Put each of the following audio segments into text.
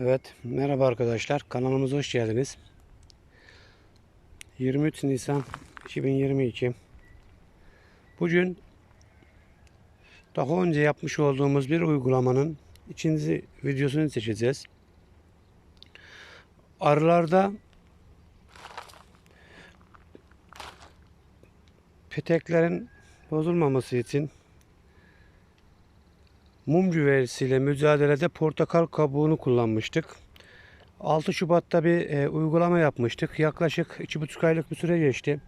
Evet, merhaba arkadaşlar. Kanalımıza hoş geldiniz. 23 Nisan 2022. Bugün daha önce yapmış olduğumuz bir uygulamanın ikinci videosunu seçeceğiz. Arılarda peteklerin bozulmaması için mum güverisiyle mücadelede portakal kabuğunu kullanmıştık. 6 Şubat'ta bir e, uygulama yapmıştık. Yaklaşık 2,5 aylık bir süre geçti.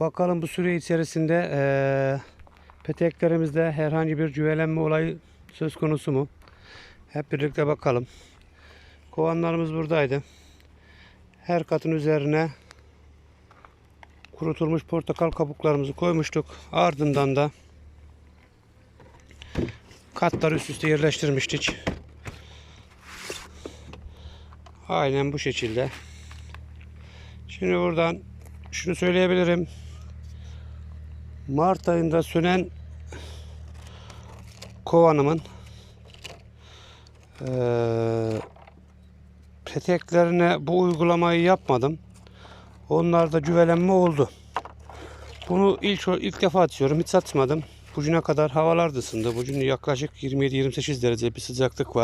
Bakalım bu süre içerisinde e, peteklerimizde herhangi bir güvelenme olayı söz konusu mu? Hep birlikte bakalım. Kovanlarımız buradaydı. Her katın üzerine kurutulmuş portakal kabuklarımızı koymuştuk. Ardından da katları üst üste yerleştirmiştik. Aynen bu şekilde. Şimdi buradan şunu söyleyebilirim. Mart ayında sönen kovanımın eee, peteklerine bu uygulamayı yapmadım. Onlarda güvelenme oldu. Bunu ilk ilk defa atıyorum. Hiç atmadım. Bugüne kadar havalar da ısındı. Bugün yaklaşık 27-28 derece bir sıcaklık var.